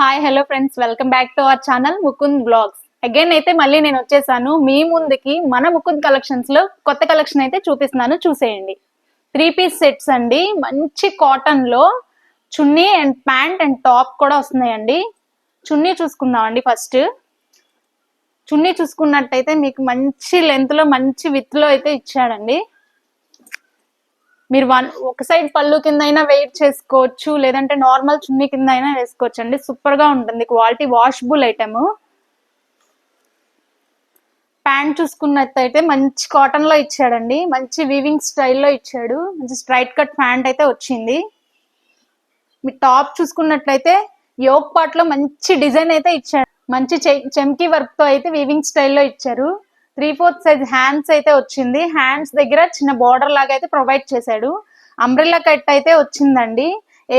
Hi hello friends welcome back to our channel Mukund blogs again అయితే మళ్ళీ నేను వచ్చేసాను. మీ ముందుకి మన ముకుంద్ కలెక్షన్స్లో కొత్త కలెక్షన్ అయితే చూపిస్తున్నాను. చూసేయండి. త్రీ పీస్ సెట్స్ అండి. మంచి కాటన్లో chunni and pant and top కూడా వస్తున్నాయండి. చున్నీ చూసుకుందామండి ఫస్ట్ చున్నీ చూసుకున్నట్టయితే మీకు మంచి లెంత్లో మంచి విత్లో అయితే ఇచ్చాడండి. మీరు వన్ ఒక సైడ్ పళ్ళు కింద అయినా వెయిట్ చేసుకోవచ్చు లేదంటే నార్మల్ చున్నీ కింద అయినా వేసుకోవచ్చు అండి సూపర్గా ఉంటుంది. Quality washable item. ప్యాంట్ చూసుకున్నట్టయితే మంచి కాటన్లో ఇచ్చాడండి. మంచి వీవింగ్ స్టైల్లో ఇచ్చాడు. మంచి స్ట్రైట్ కట్ ప్యాంట్ అయితే వచ్చింది. మీ టాప్ చూసుకున్నట్లయితే యోగ్ పార్ట్లో మంచి డిజైన్ అయితే ఇచ్చాడు. మంచి చె- చెమ్కీ వర్క్తో అయితే వీవింగ్ స్టైల్లో ఇచ్చారు. త్రీ ఫోర్త్ సైజ్ హ్యాండ్స్ అయితే వచ్చింది. హ్యాండ్స్ దగ్గర చిన్న బార్డర్ లాగా అయితే ప్రొవైడ్ చేశాడు. అంబ్రిల్లా కట్ అయితే వచ్చిందండి.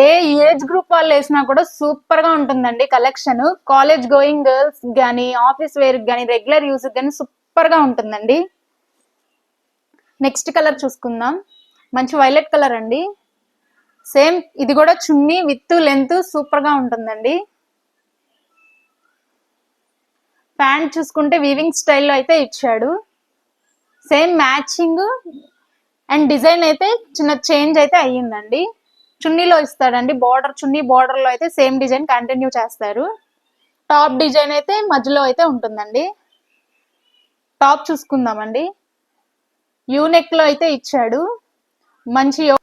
ఏ ఏజ్ గ్రూప్ వాళ్ళు వేసినా కూడా సూపర్గా ఉంటుందండి కలెక్షన్. కాలేజ్ గోయింగ్ గర్ల్స్ కానీ ఆఫీస్ వేర్ కానీ రెగ్యులర్ యూస్ కానీ సూపర్గా ఉంటుందండి. నెక్స్ట్ కలర్ చూసుకుందాం. మంచి వైలెట్ కలర్ అండి. సేమ్ ఇది కూడా చున్నీ విత్ లెంత్ సూపర్గా ఉంటుందండి. ప్యాంట్ చూసుకుంటే వీవింగ్ స్టైల్లో అయితే ఇచ్చాడు. సేమ్ మ్యాచింగ్ అండ్ డిజైన్ అయితే చిన్న చేంజ్ అయితే అయ్యిందండి. చున్నీలో ఇస్తాడండి బార్డర్ చున్నీ బార్డర్లో అయితే సేమ్ డిజైన్ కంటిన్యూ చేస్తారు. టాప్ డిజైన్ అయితే మధ్యలో అయితే ఉంటుందండి. టాప్ చూసుకుందామండి. యూనెక్లో అయితే ఇచ్చాడు. మంచి యో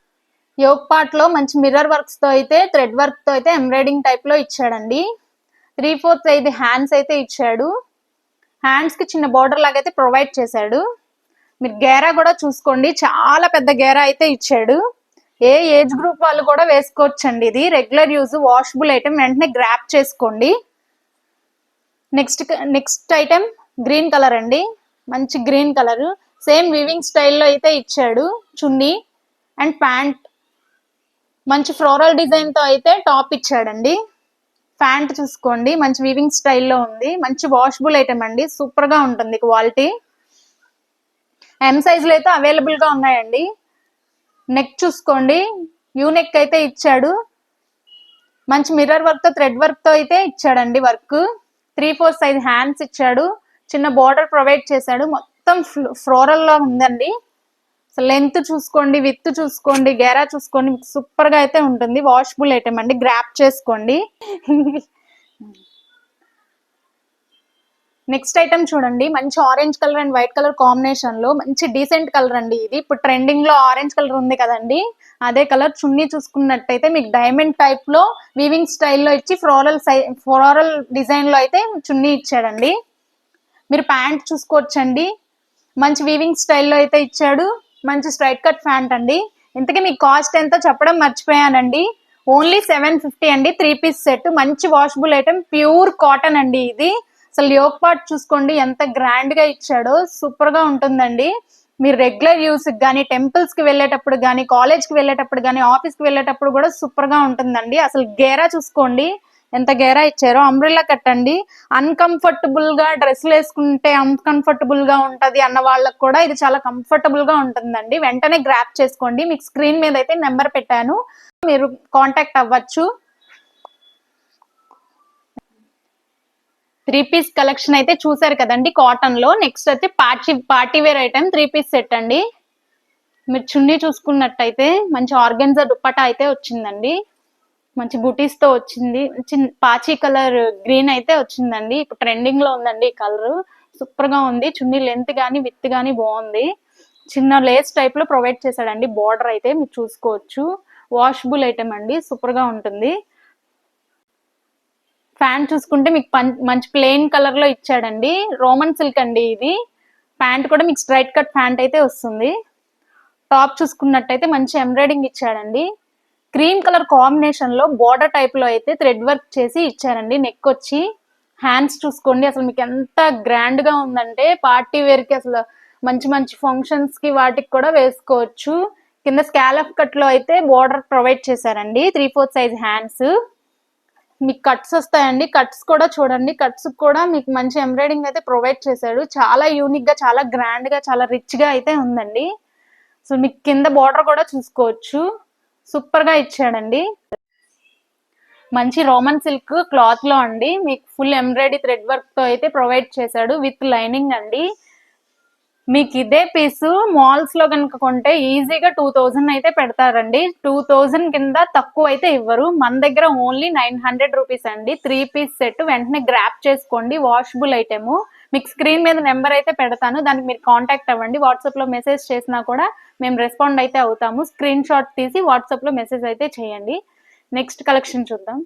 యోగ్ పార్ట్లో మంచి మిర్రర్ వర్క్స్తో అయితే థ్రెడ్ వర్క్తో అయితే ఎంబ్రాయిడింగ్ టైప్లో ఇచ్చాడండి. త్రీ ఫోర్త్ అయితే హ్యాండ్స్ అయితే ఇచ్చాడు. హ్యాండ్స్కి చిన్న బార్డర్ లాగా అయితే ప్రొవైడ్ చేశాడు. మీరు గేరా కూడా చూసుకోండి. చాలా పెద్ద గేరా అయితే ఇచ్చాడు. ఏ ఏజ్ గ్రూప్ వాళ్ళు కూడా వేసుకోవచ్చండి ఇది. రెగ్యులర్ యూజ్ వాషబుల్ ఐటమ్ వెంటనే గ్రాప్ చేసుకోండి. Next next item green colour అండి. మంచి గ్రీన్ కలర్ సేమ్ వివింగ్ స్టైల్లో అయితే ఇచ్చాడు చున్నీ అండ్ ప్యాంట్ మంచి ఫ్లోరల్ డిజైన్తో అయితే టాప్ ఇచ్చాడండి. ప్యాంట్ చూసుకోండి. మంచి వీవింగ్ స్టైల్లో ఉంది. మంచి వాషబుల్ ఐటమ్ అండి. సూపర్గా ఉంటుంది క్వాలిటీ ఎం సైజులు అయితే అవైలబుల్గా ఉన్నాయండి. నెక్ చూసుకోండి. యూ నెక్ అయితే ఇచ్చాడు. మంచి మిర్రర్ వర్క్తో థ్రెడ్ వర్క్తో అయితే ఇచ్చాడండి work three four size hands ఇచ్చాడు. చిన్న బార్డర్ ప్రొవైడ్ చేశాడు. మొత్తం ఫ్లోరల్లో ఉందండి. లెంత్ చూసుకోండి విత్ చూసుకోండి గేరా చూసుకోండి మీకు సూపర్గా అయితే ఉంటుంది. వాషబుల్ ఐటమ్ అండి గ్రాప్ చేసుకోండి. నెక్స్ట్ ఐటమ్ చూడండి మంచి orange colour and white colour కాంబినేషన్లో మంచి డీసెంట్ కలర్ అండి ఇది. ఇప్పుడు ట్రెండింగ్లో ఆరెంజ్ కలర్ ఉంది కదండి అదే కలర్ చున్నీ చూసుకున్నట్టయితే మీకు డైమండ్ టైప్లో వీవింగ్ స్టైల్లో ఇచ్చి ఫ్లోరల్ సై ఫ్లోరల్ డిజైన్లో అయితే చున్నీ ఇచ్చాడండి. మీరు ప్యాంట్ చూసుకోవచ్చండి. మంచి వీవింగ్ స్టైల్లో అయితే ఇచ్చాడు. మంచి స్ట్రైట్ కట్ ప్యాంట్ అండి. ఇంతకీ మీకు కాస్ట్ ఎంతో చెప్పడం మర్చిపోయానండి. ఓన్లీ సెవెన్ ఫిఫ్టీ అండి. Three piece set. మంచి వాషబుల్ ఐటమ్. ప్యూర్ కాటన్ అండి ఇది. అసలు యోగ్ పార్ట్ చూసుకోండి. ఎంత గ్రాండ్గా ఇచ్చాడో. సూపర్గా ఉంటుందండి. మీరు రెగ్యులర్ యూస్ కానీ టెంపుల్స్కి వెళ్ళేటప్పుడు కానీ కాలేజ్కి వెళ్ళేటప్పుడు కానీ ఆఫీస్కి వెళ్ళేటప్పుడు కూడా సూపర్గా ఉంటుందండి. అసలు గేరా చూసుకోండి. ఎంత గేరా ఇచ్చారో అంబ్రిల్లా కట్టండి. అన్కంఫర్టబుల్గా డ్రెస్సులు వేసుకుంటే అన్కంఫర్టబుల్గా ఉంటది అన్న వాళ్ళకి కూడా ఇది చాలా కంఫర్టబుల్గా ఉంటుందండి. వెంటనే గ్రాప్ చేసుకోండి. మీకు స్క్రీన్ మీద అయితే నెంబర్ పెట్టాను. మీరు కాంటాక్ట్ అవ్వచ్చు. త్రీ పీస్ కలెక్షన్ అయితే చూసారు కదండి కాటన్లో. నెక్స్ట్ అయితే party party wear item three piece set అండి. మీరు చున్నీ చూసుకున్నట్టయితే మంచి ఆర్గన్జా దుప్పటా అయితే వచ్చిందండి. మంచి బుటీస్తో వచ్చింది. చిన్న పాచి కలర్ గ్రీన్ అయితే వచ్చిందండి. ఇప్పుడు ట్రెండింగ్లో ఉందండి ఈ కలర్. సూపర్గా ఉంది. చున్నీ లెంత్ గానీ విత్ గానీ బాగుంది. చిన్న లేస్ టైప్లో ప్రొవైడ్ చేశాడండి. బార్డర్ అయితే మీరు చూసుకోవచ్చు. వాషబుల్ ఐటమ్ అండి. సూపర్గా ఉంటుంది. ప్యాంట్ చూసుకుంటే మీకు పం- మంచి ప్లెయిన్ కలర్లో ఇచ్చాడండి. రోమన్ సిల్క్ అండి ఇది. ప్యాంట్ కూడా మీకు స్ట్రైట్ కట్ ప్యాంట్ అయితే వస్తుంది. టాప్ చూసుకున్నట్టయితే మంచి ఎంబ్రాయిడింగ్ ఇచ్చాడండి. క్రీమ్ కలర్ కాంబినేషన్లో బోర్డర్ టైప్లో అయితే థ్రెడ్ వర్క్ చేసి ఇచ్చారండి. నెక్ వచ్చి హ్యాండ్స్ చూసుకోండి. అసలు మీకు ఎంత గ్రాండ్గా ఉందంటే పార్టీ వేర్కి అసలు మంచి మంచి ఫంక్షన్స్కి వాటికి కూడా వేసుకోవచ్చు. కింద స్కాలప్ కట్లో అయితే బోర్డర్ ప్రొవైడ్ చేశారండి. త్రీ ఫోర్త్ సైజ్ హ్యాండ్స్ మీకు కట్స్ వస్తాయండి. కట్స్ కూడా చూడండి. కట్స్ కూడా మీకు మంచి ఎంబ్రాయిడింగ్ అయితే ప్రొవైడ్ చేశాడు. చాలా యూనిక్గా చాలా గ్రాండ్గా చాలా రిచ్గా అయితే ఉందండి. సో మీకు కింద బార్డర్ కూడా చూసుకోవచ్చు. సూపర్గా ఇచ్చాడండి. మంచి రోమన్ సిల్క్ క్లాత్లో అండి. మీకు ఫుల్ ఎంబ్రాయిడరీ థ్రెడ్ వర్క్తో అయితే ప్రొవైడ్ చేశాడు విత్ లైనింగ్ అండి. మీకు ఇదే పీసు మాల్స్లో కనుక కొంటే ఈజీగా టూ థౌజండ్ అయితే పెడతారండి. టూ థౌజండ్ కింద తక్కువ అయితే ఇవ్వరు. మన దగ్గర ఓన్లీ నైన్ హండ్రెడ్ రూపీస్ అండి. త్రీ పీస్ సెట్ వెంటనే గ్రాప్ చేసుకోండి. Washable item. మీకు స్క్రీన్ మీద నెంబర్ అయితే పెడతాను. దానికి మీరు కాంటాక్ట్ అవ్వండి. వాట్సాప్లో మెసేజ్ చేసినా కూడా మేము రెస్పాండ్ అయితే అవుతాము. స్క్రీన్ షాట్ తీసి వాట్సాప్లో మెసేజ్ అయితే చేయండి. నెక్స్ట్ కలెక్షన్ చూద్దాం.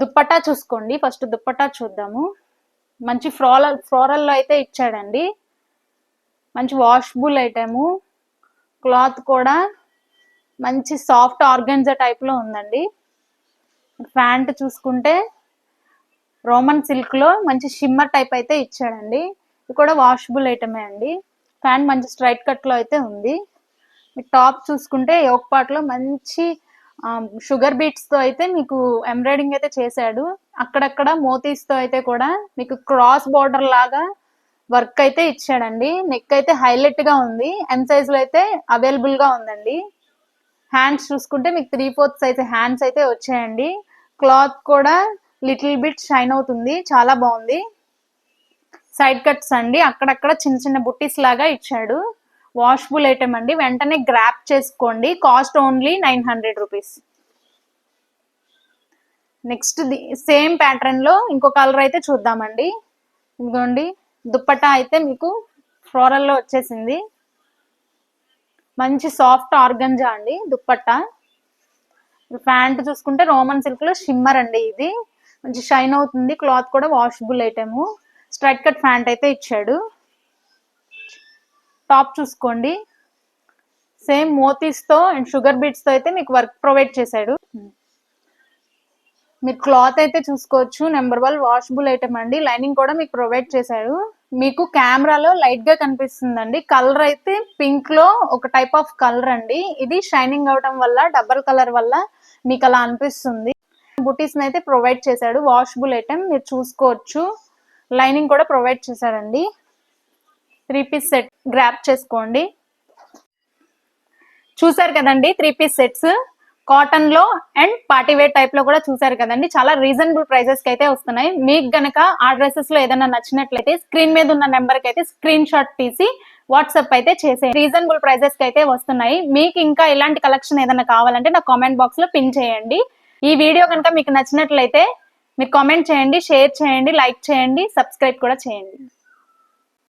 దుప్పట్టా చూసుకోండి. ఫస్ట్ దుప్పట్టా చూద్దాము. మంచి ఫ్లోరల్ ఫ్లోరల్లో అయితే ఇచ్చాడండి. మంచి వాష్బుల్ ఐటము క్లాత్ కూడా మంచి సాఫ్ట్ ఆర్గన్జా టైప్లో ఉందండి. ప్యాంట్ చూసుకుంటే రోమన్ సిల్క్లో మంచి షిమ్మర్ టైప్ అయితే ఇచ్చాడండి. ఇది కూడా వాషబుల్ ఐటమే అండి. ప్యాంట్ మంచి స్ట్రైట్ కట్లో అయితే ఉంది. టాప్ చూసుకుంటే యోక్ పార్ట్లో మంచి షుగర్ బీట్స్తో అయితే మీకు ఎంబ్రాయిడింగ్ అయితే చేశాడు. అక్కడక్కడ మోతీస్తో అయితే కూడా మీకు క్రాస్ బార్డర్ లాగా వర్క్ అయితే ఇచ్చాడండి. నెక్ అయితే హైలైట్గా ఉంది. ఎం సైజ్లో అయితే అవైలబుల్గా ఉందండి. హ్యాండ్స్ చూసుకుంటే మీకు త్రీ ఫోర్త్ సైజ్ హ్యాండ్స్ అయితే వచ్చాయండి. క్లాత్ కూడా లిటిల్ బిట్ షైన్ అవుతుంది. చాలా బాగుంది. సైడ్ కట్స్ అండి. అక్కడక్కడ చిన్న చిన్న బుట్టీస్ లాగా ఇచ్చాడు. వాషబుల్ ఐటమ్ అండి. వెంటనే గ్రాప్ చేసుకోండి. Cost only nine hundred rupees next same ప్యాటర్న్లో ఇంకో కలర్ అయితే చూద్దామండి. ఇదిగోండి. దుప్పటా అయితే మీకు ఫ్లోరల్లో వచ్చేసింది. మంచి సాఫ్ట్ ఆర్గంజా అండి దుప్పట్టా ప్యాంట్ చూసుకుంటే రోమన్ సిల్క్లో షిమ్మర్ అండి ఇది. మంచి షైన్ అవుతుంది. క్లాత్ కూడా washable item straight cut pant అయితే ఇచ్చాడు. టాప్ చూసుకోండి. సేమ్ మోతీస్తో అండ్ షుగర్ బీట్స్తో అయితే మీకు వర్క్ ప్రొవైడ్ చేశాడు. మీరు క్లాత్ అయితే చూసుకోవచ్చు. నెంబర్ వన్ వాషబుల్ ఐటమ్ అండి. లైనింగ్ కూడా మీకు ప్రొవైడ్ చేశాడు. మీకు కెమెరాలో లైట్గా కనిపిస్తుందండి. కలర్ అయితే పింక్లో ఒక టైప్ ఆఫ్ కలర్ అండి. ఇది షైనింగ్ అవడం వల్ల డబల్ కలర్ వల్ల మీకు అలా అనిపిస్తుంది. బుటీస్ అయితే ప్రొవైడ్ చేశాడు. వాషబుల్ ఐటమ్ మీరు చూసుకోవచ్చు. లైనింగ్ కూడా ప్రొవైడ్ చేశాడండి. త్రీ పీస్ సెట్ గ్రాప్ చేసుకోండి. చూసారు కదండి త్రీ పీస్ సెట్స్? కాటన్లో అండ్ పార్టీ వేర్ టైప్లో కూడా చూసారు కదండి. చాలా రీజనబుల్ ప్రైసెస్కి అయితే వస్తున్నాయి. మీకు గనక ఆ డ్రెస్సెస్లో ఏదైనా నచ్చినట్లయితే స్క్రీన్ మీద ఉన్న నెంబర్కి అయితే స్క్రీన్ షాట్ తీసి వాట్సాప్ అయితే చేసే రీజనబుల్ ప్రైసెస్కి అయితే వస్తున్నాయి. మీకు ఇంకా ఇలాంటి కలెక్షన్ ఏదైనా కావాలంటే నా కామెంట్ బాక్స్లో పిన్ చేయండి. ఈ వీడియో కనుక మీకు నచ్చినట్లయితే మీరు కామెంట్ చేయండి షేర్ చేయండి లైక్ చేయండి సబ్స్క్రైబ్ కూడా చేయండి.